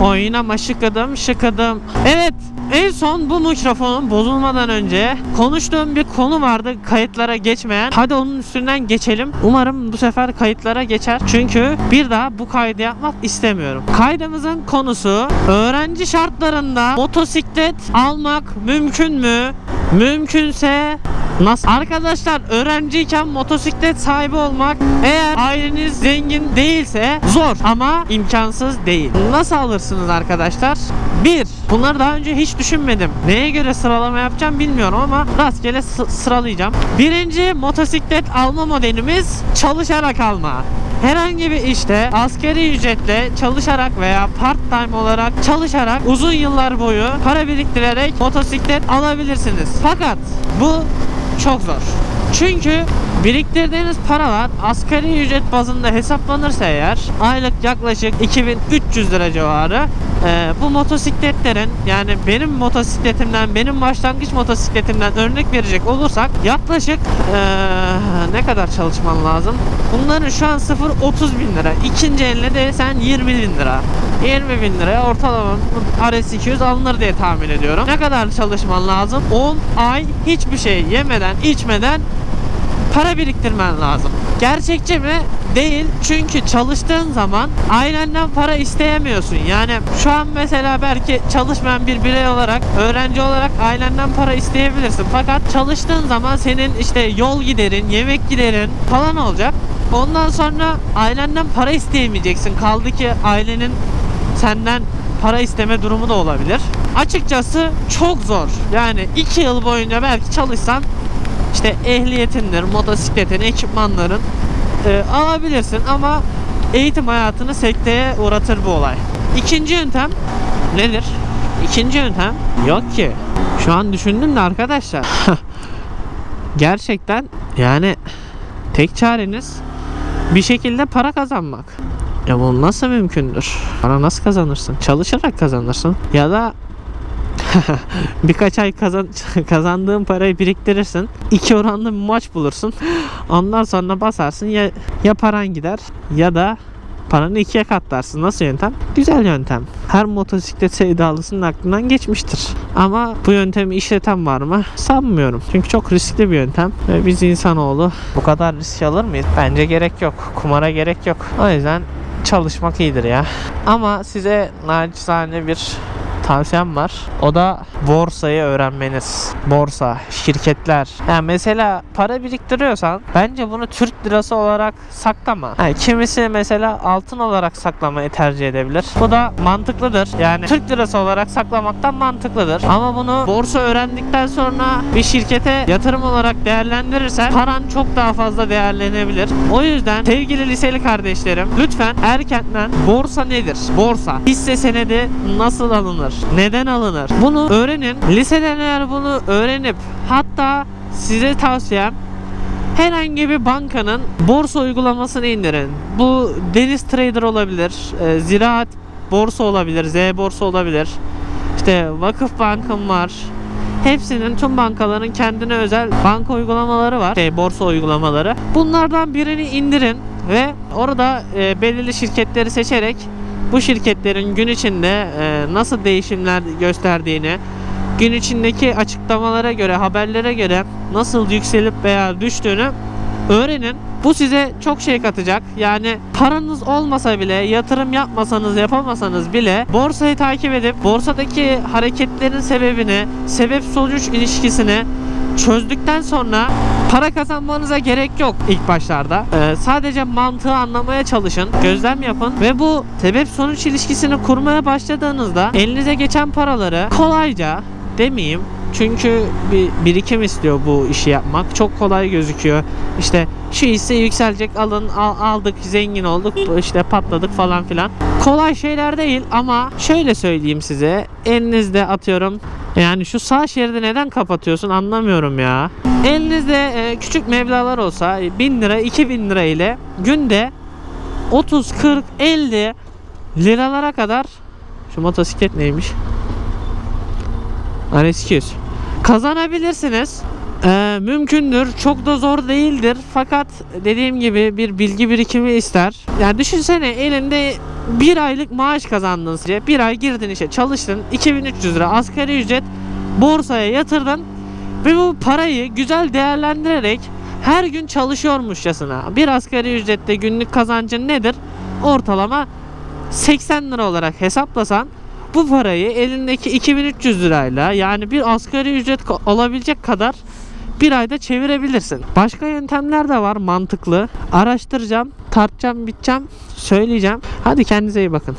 Oynama şıkıdım şıkıdım. Evet en son bu mikrofonun bozulmadan önce konuştuğum bir konu vardı kayıtlara geçmeyen. Hadi onun üstünden geçelim. Umarım bu sefer kayıtlara geçer. Çünkü bir daha bu kaydı yapmak istemiyorum. Kaydımızın konusu öğrenci şartlarında motosiklet almak mümkün mü? Mümkünse Nasıl? Arkadaşlar öğrenciyken motosiklet sahibi olmak eğer aileniz zengin değilse zor ama imkansız değil. Nasıl alırsınız arkadaşlar? 1. Bunları daha önce hiç düşünmedim. Neye göre sıralama yapacağım bilmiyorum ama rastgele sı- sıralayacağım. Birinci motosiklet alma modelimiz çalışarak alma. Herhangi bir işte asgari ücretle çalışarak veya part time olarak çalışarak uzun yıllar boyu para biriktirerek motosiklet alabilirsiniz. Fakat bu çok zor. Çünkü biriktirdiğiniz paralar asgari ücret bazında hesaplanırsa eğer aylık yaklaşık 2300 lira civarı Ee, bu motosikletlerin yani benim motosikletimden benim başlangıç motosikletimden örnek verecek olursak yaklaşık ee, ne kadar çalışman lazım? Bunların şu an 0 30 bin lira. İkinci eline de sen 20 bin lira. 20 bin liraya ortalama RS200 alınır diye tahmin ediyorum. Ne kadar çalışman lazım? 10 ay hiçbir şey yemeden içmeden para biriktirmen lazım. Gerçekçi mi? Değil. Çünkü çalıştığın zaman ailenden para isteyemiyorsun. Yani şu an mesela belki çalışmayan bir birey olarak, öğrenci olarak ailenden para isteyebilirsin. Fakat çalıştığın zaman senin işte yol giderin, yemek giderin falan olacak. Ondan sonra ailenden para isteyemeyeceksin. Kaldı ki ailenin senden para isteme durumu da olabilir. Açıkçası çok zor. Yani 2 yıl boyunca belki çalışsan işte ehliyetindir, motosikletin, ekipmanların e, alabilirsin ama eğitim hayatını sekteye uğratır bu olay. İkinci yöntem nedir? İkinci yöntem yok ki. Şu an düşündüm de arkadaşlar. Gerçekten yani tek çareniz bir şekilde para kazanmak. Ya bu nasıl mümkündür? Para nasıl kazanırsın? Çalışarak kazanırsın. Ya da birkaç ay kazan kazandığın parayı biriktirirsin. İki oranlı bir maç bulursun. Ondan sonra basarsın ya ya paran gider ya da paranı ikiye katlarsın. Nasıl yöntem? Güzel yöntem. Her motosiklet sevdalısının aklından geçmiştir. Ama bu yöntemi işleten var mı? Sanmıyorum. Çünkü çok riskli bir yöntem. Ve biz insanoğlu bu kadar risk alır mıyız? Bence gerek yok. Kumara gerek yok. O yüzden çalışmak iyidir ya. Ama size naçizane bir tavsiyem var. O da borsayı öğrenmeniz. Borsa, şirketler. Yani mesela para biriktiriyorsan bence bunu Türk lirası olarak saklama. Yani kimisi mesela altın olarak saklamayı tercih edebilir. Bu da mantıklıdır. Yani Türk lirası olarak saklamaktan mantıklıdır. Ama bunu borsa öğrendikten sonra bir şirkete yatırım olarak değerlendirirsen paran çok daha fazla değerlenebilir. O yüzden sevgili liseli kardeşlerim lütfen erkenden borsa nedir? Borsa. Hisse senedi nasıl alınır? Neden alınır? Bunu öğrenin. Liseden eğer bunu öğrenip hatta size tavsiyem herhangi bir bankanın borsa uygulamasını indirin. Bu Deniz Trader olabilir, e, Ziraat borsa olabilir, Z borsa olabilir. İşte Vakıf Bank'ın var. Hepsinin tüm bankaların kendine özel banka uygulamaları var. Şey, borsa uygulamaları. Bunlardan birini indirin ve orada e, belirli şirketleri seçerek bu şirketlerin gün içinde e, nasıl değişimler gösterdiğini, gün içindeki açıklamalara göre, haberlere göre nasıl yükselip veya düştüğünü öğrenin. Bu size çok şey katacak. Yani paranız olmasa bile, yatırım yapmasanız, yapamasanız bile borsayı takip edip borsadaki hareketlerin sebebini, sebep sonuç ilişkisini çözdükten sonra para kazanmanıza gerek yok ilk başlarda. Ee, sadece mantığı anlamaya çalışın, gözlem yapın ve bu sebep sonuç ilişkisini kurmaya başladığınızda elinize geçen paraları kolayca demeyeyim çünkü bir birikim istiyor bu işi yapmak. Çok kolay gözüküyor. İşte şu hisse yükselecek alın al- aldık zengin olduk işte patladık falan filan. Kolay şeyler değil ama şöyle söyleyeyim size elinizde atıyorum yani şu sağ şeridi neden kapatıyorsun anlamıyorum ya. Elinizde e, küçük meblalar olsa 1000 lira 2000 lira ile günde 30 40 50 liralara kadar şu motosiklet neymiş? RS200 kazanabilirsiniz. Ee, mümkündür. Çok da zor değildir. Fakat dediğim gibi bir bilgi birikimi ister. Yani düşünsene elinde bir aylık maaş kazandın size. Bir ay girdin işe çalıştın. 2300 lira asgari ücret borsaya yatırdın. Ve bu parayı güzel değerlendirerek her gün çalışıyormuşçasına bir asgari ücrette günlük kazancın nedir? Ortalama 80 lira olarak hesaplasan bu parayı elindeki 2300 lirayla yani bir asgari ücret alabilecek kadar bir ayda çevirebilirsin. Başka yöntemler de var mantıklı. Araştıracağım, tartacağım, biteceğim, söyleyeceğim. Hadi kendinize iyi bakın.